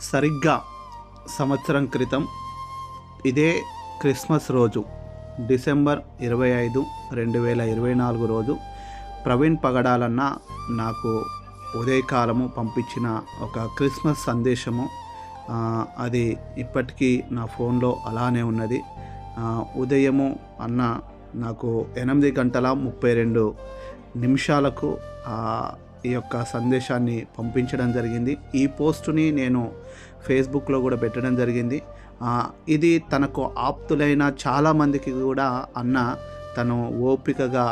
సరిగ్గా సంవత్సరం క్రితం ఇదే క్రిస్మస్ రోజు డిసెంబర్ ఇరవై ఐదు రెండు వేల ఇరవై నాలుగు రోజు ప్రవీణ్ పగడాలన్న నాకు ఉదయకాలము పంపించిన ఒక క్రిస్మస్ సందేశము. అది ఇప్పటికీ నా ఫోన్లో అలానే ఉన్నది. ఉదయము అన్న నాకు ఎనిమిది గంటల ముప్పై రెండు నిమిషాలకు ఈ యొక్క సందేశాన్ని పంపించడం జరిగింది. ఈ పోస్టుని నేను ఫేస్బుక్లో కూడా పెట్టడం జరిగింది. ఇది తనకు ఆప్తులైన చాలామందికి కూడా అన్న తను ఓపికగా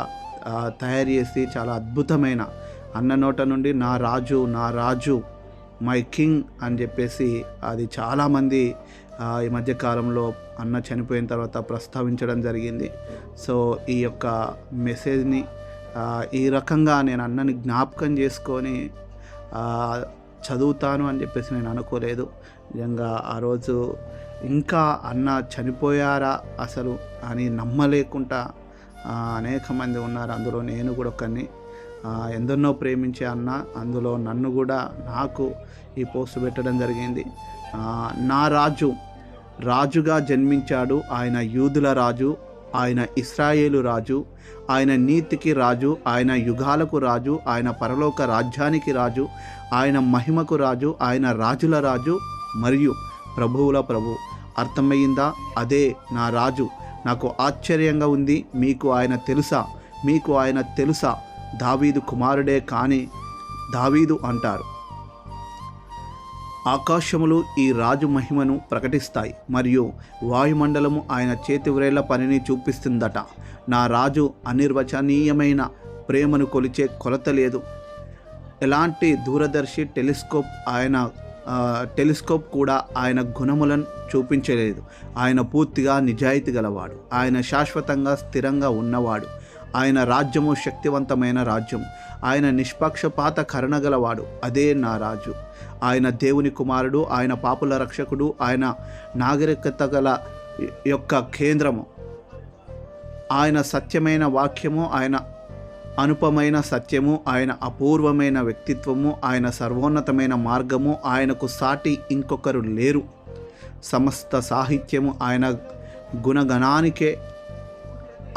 తయారు చేసి చాలా అద్భుతమైన అన్న నోట నుండి నా రాజు నా రాజు మై కింగ్ అని చెప్పేసి అది చాలామంది ఈ మధ్యకాలంలో అన్న చనిపోయిన తర్వాత ప్రస్తావించడం జరిగింది. సో ఈ యొక్క మెసేజ్ని ఈ రకంగా నేను అన్నని జ్ఞాపకం చేసుకొని చదువుతాను అని చెప్పేసి నేను అనుకోలేదు. నిజంగా ఆ రోజు ఇంకా అన్న చనిపోయారా అసలు అని నమ్మలేకుండా అనేక మంది ఉన్నారు. అందులో నేను కూడా ఒకరిని ఎందరినో ప్రేమించే అన్న అందులో నన్ను కూడా నాకు ఈ పోస్ట్ పెట్టడం జరిగింది. నా రాజు రాజుగా జన్మించాడు. ఆయన యూదుల రాజు. ఆయన ఇస్రాయేలు రాజు ఆయన నీతికి రాజు ఆయన యుగాలకు రాజు ఆయన పరలోక రాజ్యానికి రాజు ఆయన మహిమకు రాజు ఆయన రాజుల రాజు మరియు ప్రభువుల ప్రభు. అర్థమయ్యిందా? అదే నా రాజు. నాకు ఆశ్చర్యంగా ఉంది. మీకు ఆయన తెలుసా? మీకు ఆయన తెలుసా? దావీదు కుమారుడే కానీ దావీదు అంటారు. ఆకాశములు ఈ రాజు మహిమను ప్రకటిస్తాయి మరియు వాయుమండలము ఆయన చేతివ్రేళ్ళ పనిని చూపిస్తుందట. నా రాజు అనిర్వచనీయమైన ప్రేమను కొలిచే కొలత లేదు. ఎలాంటి దూరదర్శి టెలిస్కోప్ ఆయన టెలిస్కోప్ కూడా ఆయన గుణములను చూపించలేదు. ఆయన పూర్తిగా నిజాయితీ గలవాడు. ఆయన శాశ్వతంగా స్థిరంగా ఉన్నవాడు. ఆయన రాజ్యము శక్తివంతమైన రాజ్యం. ఆయన నిష్పక్షపాత కరుణగలవాడు. అదే నా రాజు. ఆయన దేవుని కుమారుడు ఆయన పాపుల రక్షకుడు ఆయన నాగరికత గల యొక్క కేంద్రము. ఆయన సత్యమైన వాక్యము ఆయన అనుపమైన సత్యము ఆయన అపూర్వమైన వ్యక్తిత్వము ఆయన సర్వోన్నతమైన మార్గము ఆయనకు సాటి ఇంకొకరు లేరు. సమస్త సాహిత్యము ఆయన గుణగణానికే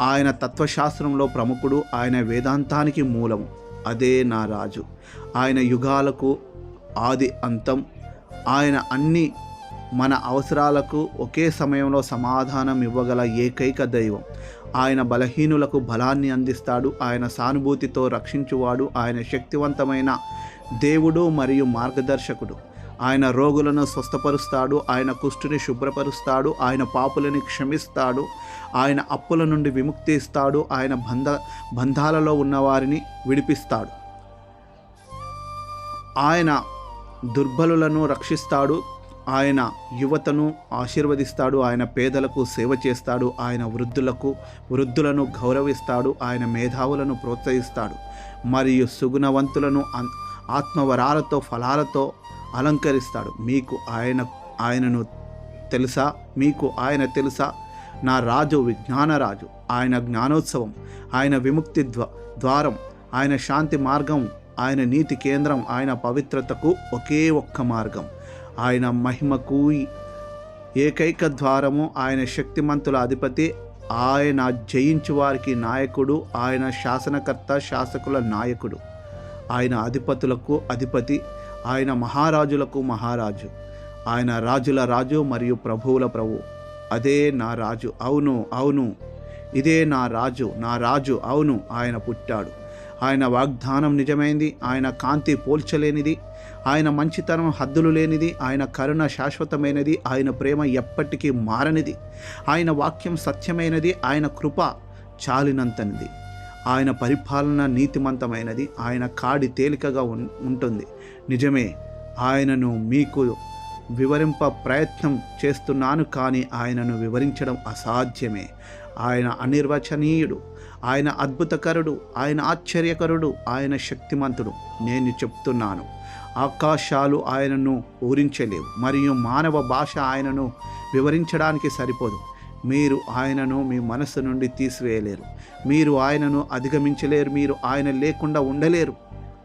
ఆయన తత్వశాస్త్రంలో ప్రముఖుడు ఆయన వేదాంతానికి మూలము. అదే నా రాజు. ఆయన యుగాలకు ఆది అంతం. ఆయన అన్ని మన అవసరాలకు ఒకే సమయంలో సమాధానం ఇవ్వగల ఏకైక దైవం. ఆయన బలహీనులకు బలాన్ని అందిస్తాడు. ఆయన సానుభూతితో రక్షించువాడు. ఆయన శక్తివంతమైన దేవుడు మరియు మార్గదర్శకుడు. ఆయన రోగులను స్వస్థపరుస్తాడు ఆయన కుష్టుని శుభ్రపరుస్తాడు ఆయన పాపులని క్షమిస్తాడు ఆయన అప్పుల నుండి విముక్తి ఇస్తాడు ఆయన బంధ బంధాలలో ఉన్నవారిని విడిపిస్తాడు. ఆయన దుర్బలులను రక్షిస్తాడు ఆయన యువతను ఆశీర్వదిస్తాడు ఆయన పేదలకు సేవ చేస్తాడు ఆయన వృద్ధులకు వృద్ధులను గౌరవిస్తాడు ఆయన మేధావులను ప్రోత్సహిస్తాడు. మరియు సుగుణవంతులను ఆత్మవరాలతో ఫలాలతో అలంకరిస్తాడు. మీకు ఆయన ఆయనను తెలుసా? మీకు ఆయన తెలుసా? నా రాజు విజ్ఞానరాజు ఆయన జ్ఞానోత్సవం ఆయన విముక్తి ద్వ ద్వారం ఆయన శాంతి మార్గం ఆయన నీతి కేంద్రం ఆయన పవిత్రతకు ఒకే ఒక్క మార్గం. ఆయన మహిమకు ఏకైక ద్వారము ఆయన శక్తిమంతుల అధిపతి ఆయన జయించు వారికి నాయకుడు ఆయన శాసనకర్త శాసకుల నాయకుడు. ఆయన అధిపతులకు అధిపతి ఆయన మహారాజులకు మహారాజు ఆయన రాజుల రాజు మరియు ప్రభువుల ప్రభు. అదే నా రాజు అవును అవును. ఇదే నా రాజు నా రాజు అవును ఆయన పుట్టాడు. ఆయన వాగ్దానం నిజమైంది ఆయన కాంతి పోల్చలేనిది ఆయన మంచితనం హద్దులు లేనిది ఆయన కరుణ శాశ్వతమైనది ఆయన ప్రేమ ఎప్పటికీ మారనిది. ఆయన వాక్యం సత్యమైనది ఆయన కృప చాలినంతనిది. ఆయన పరిపాలన నీతిమంతమైనది ఆయన కాడి తేలికగా ఉన్- ఉంటుంది. నిజమే ఆయనను మీకు వివరింప ప్రయత్నం చేస్తున్నాను కానీ ఆయనను వివరించడం అసాధ్యమే. ఆయన అనిర్వచనీయుడు ఆయన అద్భుతకరుడు ఆయన ఆశ్చర్యకరుడు ఆయన శక్తిమంతుడు. నేను చెప్తున్నాను ఆకాశాలు ఆయనను ఊరించలేవు మరియు మానవ భాష ఆయనను వివరించడానికి సరిపోదు. మీరు ఆయనను మీ మనస్సు నుండి తీసివేయలేరు. మీరు ఆయనను అధిగమించలేరు. మీరు ఆయన లేకుండా ఉండలేరు.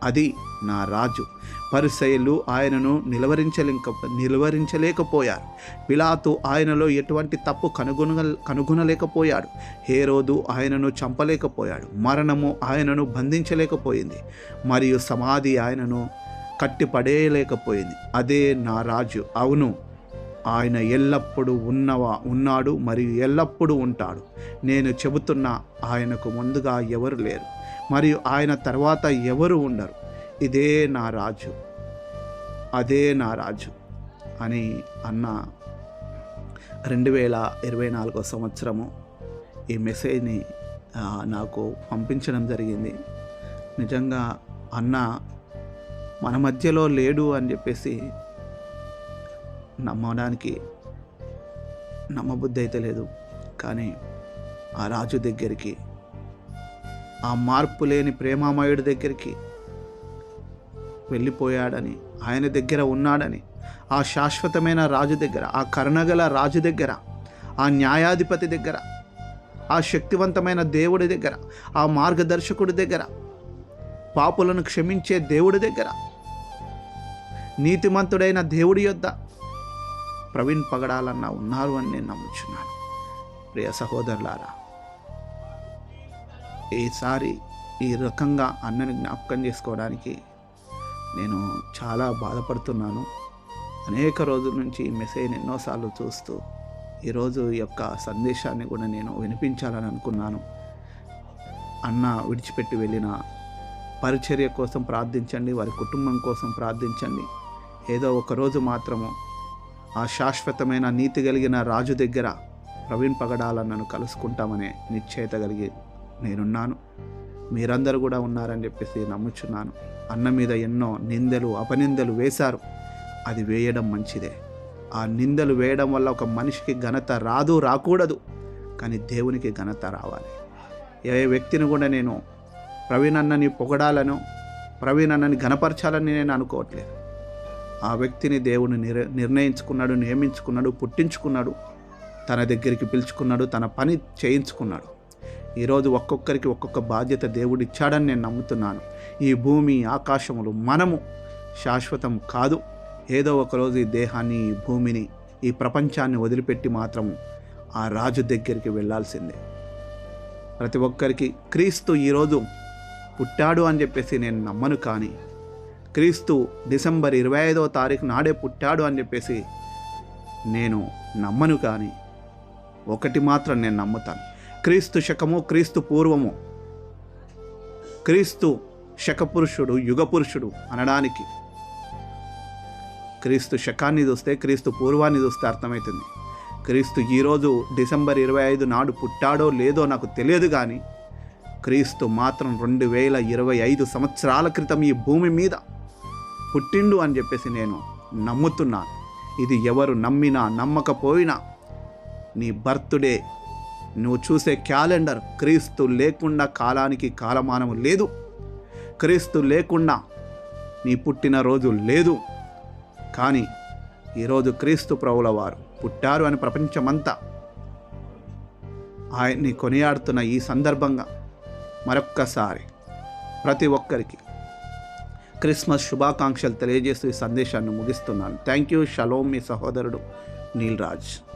అది నా రాజు. పరిసయులు ఆయనను నిలవరించలేక నిలువరించలేకపోయారు. పిలాతు ఆయనలో ఎటువంటి తప్పు కనుగొన కనుగొనలేకపోయాడు. హేరోదు ఆయనను చంపలేకపోయాడు. మరణము ఆయనను బంధించలేకపోయింది. మరియు సమాధి ఆయనను కట్టిపడేయలేకపోయింది. అదే నా రాజు. అవును. ఆయన ఎల్లప్పుడూ ఉన్నవా ఉన్నాడు మరియు ఎల్లప్పుడూ ఉంటాడు. నేను చెబుతున్న ఆయనకు ముందుగా ఎవరు లేరు మరియు ఆయన తర్వాత ఎవరు ఉండరు. ఇదే నా రాజు అదే నా రాజు అని అన్న రెండు వేల ఇరవై నాలుగో సంవత్సరము ఈ మెసేజ్ని నాకు పంపించడం జరిగింది. నిజంగా అన్న మన మధ్యలో లేడు అని చెప్పేసి నమ్మడానికి నమ్మబుద్ధి అయితే లేదు. కానీ ఆ రాజు దగ్గరికి ఆ మార్పు లేని ప్రేమామయుడి దగ్గరికి వెళ్ళిపోయాడని ఆయన దగ్గర ఉన్నాడని ఆ శాశ్వతమైన రాజు దగ్గర ఆ కరుణగల రాజు దగ్గర ఆ న్యాయాధిపతి దగ్గర ఆ శక్తివంతమైన దేవుడి దగ్గర ఆ మార్గదర్శకుడి దగ్గర పాపులను క్షమించే దేవుడి దగ్గర నీతిమంతుడైన దేవుడి యొద్ద ప్రవీణ్ పగడాలన్న ఉన్నారు అని నేను నమ్ముచున్నాను. ప్రియ సహోదరులారా ఈసారి ఈ రకంగా అన్నని జ్ఞాపకం చేసుకోవడానికి నేను చాలా బాధపడుతున్నాను. అనేక రోజుల నుంచి ఈ మెసేజ్ ఎన్నోసార్లు చూస్తూ ఈరోజు ఈ యొక్క సందేశాన్ని కూడా నేను వినిపించాలని అనుకున్నాను. అన్న విడిచిపెట్టి వెళ్ళిన పరిచర్య కోసం ప్రార్థించండి వారి కుటుంబం కోసం ప్రార్థించండి. ఏదో ఒకరోజు మాత్రము ఆ శాశ్వతమైన నీతి కలిగిన రాజు దగ్గర ప్రవీణ్ పగడాల నన్ను కలుసుకుంటామనే నిశ్చయిత కలిగి నేనున్నాను. మీరందరూ కూడా ఉన్నారని చెప్పేసి నమ్ముచున్నాను. అన్న మీద ఎన్నో నిందలు అపనిందలు వేశారు. అది వేయడం మంచిదే. ఆ నిందలు వేయడం వల్ల ఒక మనిషికి ఘనత రాదు రాకూడదు. కానీ దేవునికి ఘనత రావాలి. ఏ వ్యక్తిని కూడా నేను ప్రవీణ్ అన్నని పొగడాలను ప్రవీణ్ అన్నని ఘనపరచాలని నేను అనుకోవట్లేదు. ఆ వ్యక్తిని దేవుడు నిర్ నిర్ణయించుకున్నాడు నియమించుకున్నాడు పుట్టించుకున్నాడు తన దగ్గరికి పిలుచుకున్నాడు తన పని చేయించుకున్నాడు. ఈరోజు ఒక్కొక్కరికి ఒక్కొక్క బాధ్యత దేవుడు ఇచ్చాడని నేను నమ్ముతున్నాను. ఈ భూమి ఆకాశములు మనము శాశ్వతం కాదు. ఏదో ఒకరోజు ఈ దేహాన్ని ఈ భూమిని ఈ ప్రపంచాన్ని వదిలిపెట్టి మాత్రము ఆ రాజు దగ్గరికి వెళ్ళాల్సిందే. ప్రతి ఒక్కరికి క్రీస్తు ఈరోజు పుట్టాడు అని చెప్పేసి నేను నమ్మను కానీ క్రీస్తు డిసెంబర్ ఇరవై ఐదవ తారీఖు నాడే పుట్టాడు అని చెప్పేసి నేను నమ్మను కానీ ఒకటి మాత్రం నేను నమ్ముతాను. క్రీస్తు శకము క్రీస్తు పూర్వము క్రీస్తు శకపురుషుడు యుగపురుషుడు అనడానికి క్రీస్తు శకాన్ని చూస్తే క్రీస్తు పూర్వాన్ని చూస్తే అర్థమవుతుంది. క్రీస్తు ఈరోజు డిసెంబర్ ఇరవై ఐదు నాడు పుట్టాడో లేదో నాకు తెలియదు కానీ క్రీస్తు మాత్రం రెండు వేల ఇరవై ఐదు సంవత్సరాల క్రితం ఈ భూమి మీద పుట్టిండు అని చెప్పేసి నేను నమ్ముతున్నాను ఇది ఎవరు నమ్మినా నమ్మకపోయినా నీ బర్త్డే నువ్వు చూసే క్యాలెండర్ క్రీస్తు లేకుండా కాలానికి కాలమానము లేదు. క్రీస్తు లేకుండా నీ పుట్టినరోజు లేదు. కానీ ఈరోజు క్రీస్తు ప్రభుల వారు పుట్టారు అని ప్రపంచమంతా ఆయన్ని కొనియాడుతున్న ఈ సందర్భంగా మరొక్కసారి ప్రతి ఒక్కరికి క్రిస్మస్ శుభాకాంక్షలు తెలియజేస్తూ ఈ సందేశాన్ని ముగిస్తున్నాను. Thank you. షలోమ్ మీ సహోదరుడు నీల్ రాజ్.